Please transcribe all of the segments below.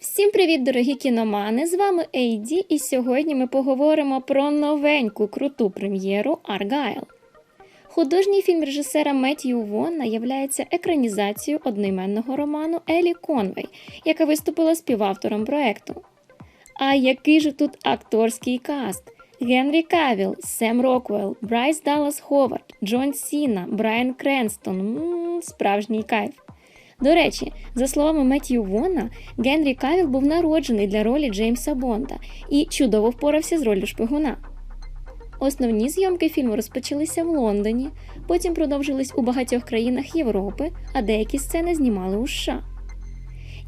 Всім привіт, дорогі кіномани! З вами Ейді, і сьогодні ми поговоримо про новеньку круту прем'єру Аргайл. Художній фільм режисера Меттью Вона являється екранізацією одноіменного роману Елі Конвей, яка виступила співавтором проекту. А який же тут акторський каст? Генрі Кавіл, Сем Роквелл, Брайс Даллас Ховард, Джон Сіна, Брайан Кренстон. М, справжній кайф. До речі, за словами Меттью Вона, Генрі Кавіл був народжений для ролі Джеймса Бонда і чудово впорався з роллю шпигуна. Основні зйомки фільму розпочалися в Лондоні, потім продовжились у багатьох країнах Європи, а деякі сцени знімали у США.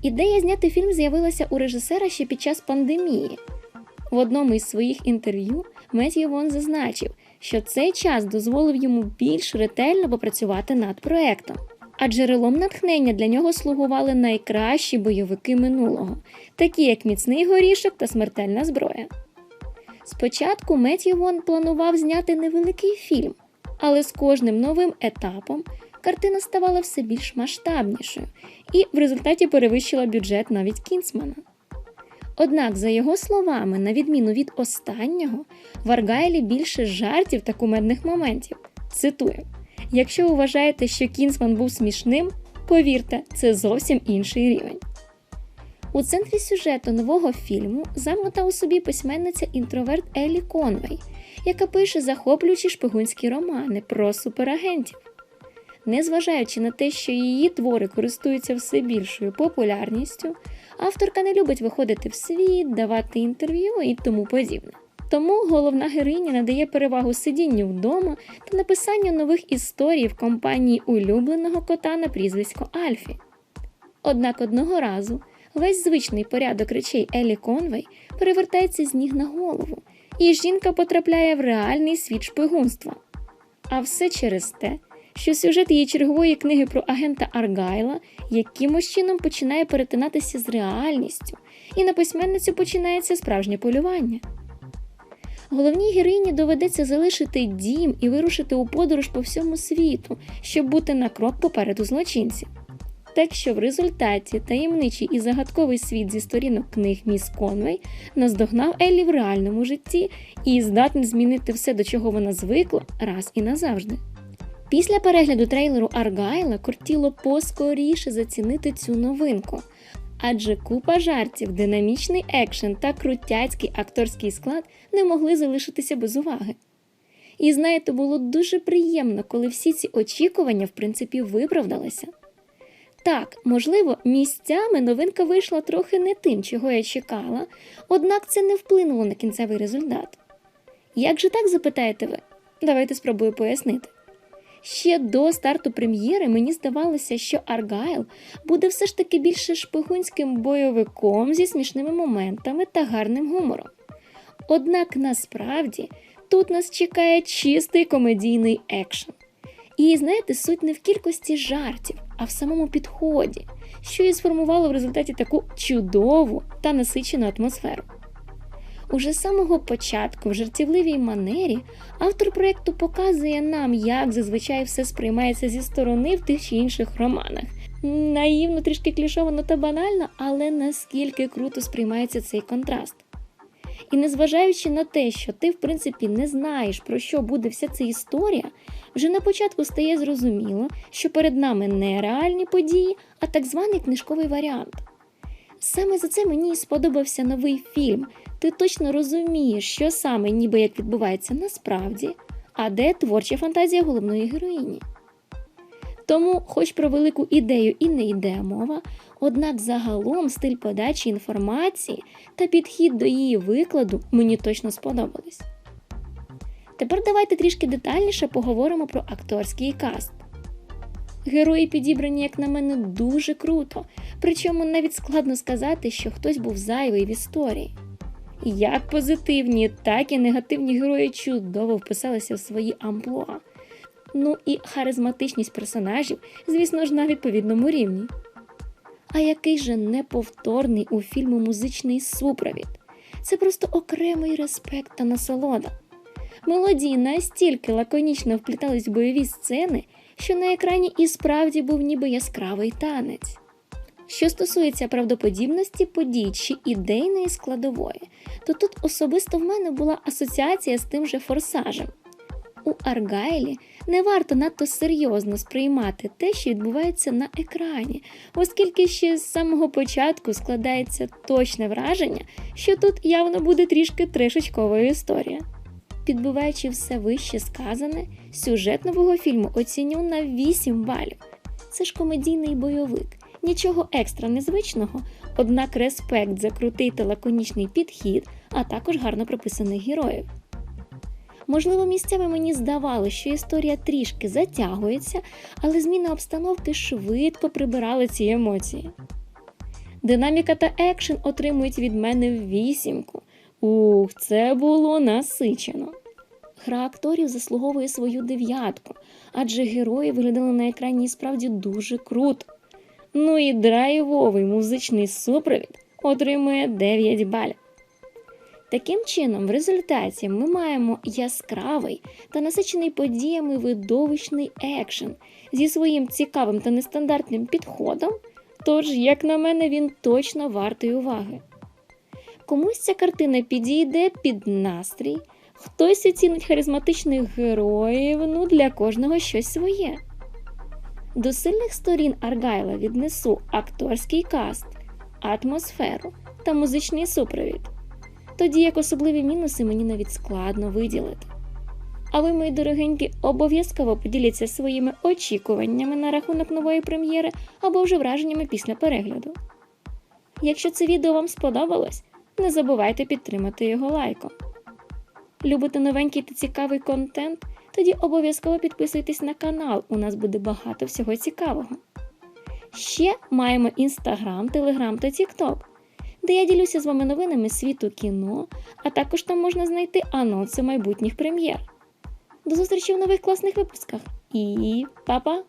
Ідея зняти фільм з'явилася у режисера ще під час пандемії. В одному із своїх інтерв'ю Меттью Вон зазначив, що цей час дозволив йому більш ретельно попрацювати над проектом. А джерелом натхнення для нього слугували найкращі бойовики минулого, такі як міцний горішок та смертельна зброя. Спочатку Меттью Вон планував зняти невеликий фільм, але з кожним новим етапом картина ставала все більш масштабнішою і в результаті перевищила бюджет навіть Кінсмана. Однак, за його словами, на відміну від останнього, в Аргайлі більше жартів та кумедних моментів. Цитую. Якщо ви вважаєте, що Кінсман був смішним, повірте, це зовсім інший рівень. У центрі сюжету нового фільму замкнута у собі письменниця інтроверт Елі Конвей, яка пише захоплюючі шпигунські романи про суперагентів. Незважаючи на те, що її твори користуються все більшою популярністю, авторка не любить виходити в світ, давати інтерв'ю і тому подібне. Тому головна героїня надає перевагу сидінню вдома та написанню нових історій в компанії улюбленого кота на прізвисько Альфі. Однак одного разу весь звичний порядок речей Елі Конвей перевертається з ніг на голову, і жінка потрапляє в реальний світ шпигунства. А все через те, що сюжет її чергової книги про агента Аргайла якимось чином починає перетинатися з реальністю, і на письменницю починається справжнє полювання. Головній героїні доведеться залишити дім і вирушити у подорож по всьому світу, щоб бути на крок попереду злочинців. Так що в результаті таємничий і загадковий світ зі сторінок книг Міс Конвей наздогнав Еллі в реальному житті і здатний змінити все, до чого вона звикла, раз і назавжди. Після перегляду трейлеру Аргайла кортіло поскоріше зацінити цю новинку, адже купа жартів, динамічний екшен та крутяцький акторський склад не могли залишитися без уваги. І знаєте, було дуже приємно, коли всі ці очікування, в принципі, виправдалися. Так, можливо, місцями новинка вийшла трохи не тим, чого я чекала, однак це не вплинуло на кінцевий результат. Як же так запитаєте ви? Давайте спробую пояснити. Ще до старту прем'єри мені здавалося, що Аргайл буде все ж таки більше шпигунським бойовиком зі смішними моментами та гарним гумором. Однак насправді тут нас чекає чистий комедійний екшен. І знаєте, суть не в кількості жартів, а в самому підході, що і сформувало в результаті таку чудову та насичену атмосферу. Уже з самого початку, в жартівливій манері, автор проєкту показує нам, як зазвичай все сприймається зі сторони в тих чи інших романах. Наївно, трішки клішовано та банально, але наскільки круто сприймається цей контраст. І незважаючи на те, що ти, в принципі, не знаєш, про що буде вся ця історія, вже на початку стає зрозуміло, що перед нами не реальні події, а так званий книжковий варіант. Саме за це мені сподобався новий фільм. Ти точно розумієш, що саме ніби як відбувається насправді, а де творча фантазія головної героїні. Тому, хоч про велику ідею і не йде мова, однак загалом стиль подачі інформації та підхід до її викладу мені точно сподобались. Тепер давайте трішки детальніше поговоримо про акторський каст. Герої підібрані, як на мене, дуже круто, причому навіть складно сказати, що хтось був зайвий в історії. Як позитивні, так і негативні герої чудово вписалися в свої амплуа. Ну і харизматичність персонажів, звісно ж, на відповідному рівні. А який же неповторний у фільму музичний супровід? Це просто окремий респект та насолода. Мелодії настільки лаконічно вплітались в бойові сцени, що на екрані і справді був ніби яскравий танець. Що стосується правдоподібності подій чи ідейної складової, то тут особисто в мене була асоціація з тим же форсажем. У Аргайлі не варто надто серйозно сприймати те, що відбувається на екрані, оскільки ще з самого початку складається точне враження, що тут явно буде трішки трешечковою історія. Підбиваючи все вище сказане, сюжет нового фільму оціню на 8 балів. Це ж комедійний бойовик, нічого екстра незвичного, однак респект за крутий та лаконічний підхід, а також гарно прописаних героїв. Можливо, місцями мені здавалося, що історія трішки затягується, але зміна обстановки швидко прибирали ці емоції. Динаміка та екшен отримують від мене вісімку. Ух, це було насичено. Гра акторів заслуговує свою дев'ятку, адже герої виглядали на екрані справді дуже круто. Ну і драйвовий музичний супровід отримує 9 балів. Таким чином, в результаті ми маємо яскравий та насичений подіями видовищний екшен зі своїм цікавим та нестандартним підходом, тож, як на мене, він точно вартий уваги. Комусь ця картина підійде під настрій, хтось оцінить харизматичних героїв, ну для кожного щось своє. До сильних сторін Аргайла віднесу акторський каст, атмосферу та музичний супровід тоді як особливі мінуси мені навіть складно виділити. А ви, мої дорогенькі, обов'язково поділіться своїми очікуваннями на рахунок нової прем'єри або вже враженнями після перегляду. Якщо це відео вам сподобалось, не забувайте підтримати його лайком. Любите новенький та цікавий контент? Тоді обов'язково підписуйтесь на канал, у нас буде багато всього цікавого. Ще маємо інстаграм, телеграм та тікток де я ділюся з вами новинами світу кіно, а також там можна знайти анонси майбутніх прем'єр. До зустрічі в нових класних випусках і па-па!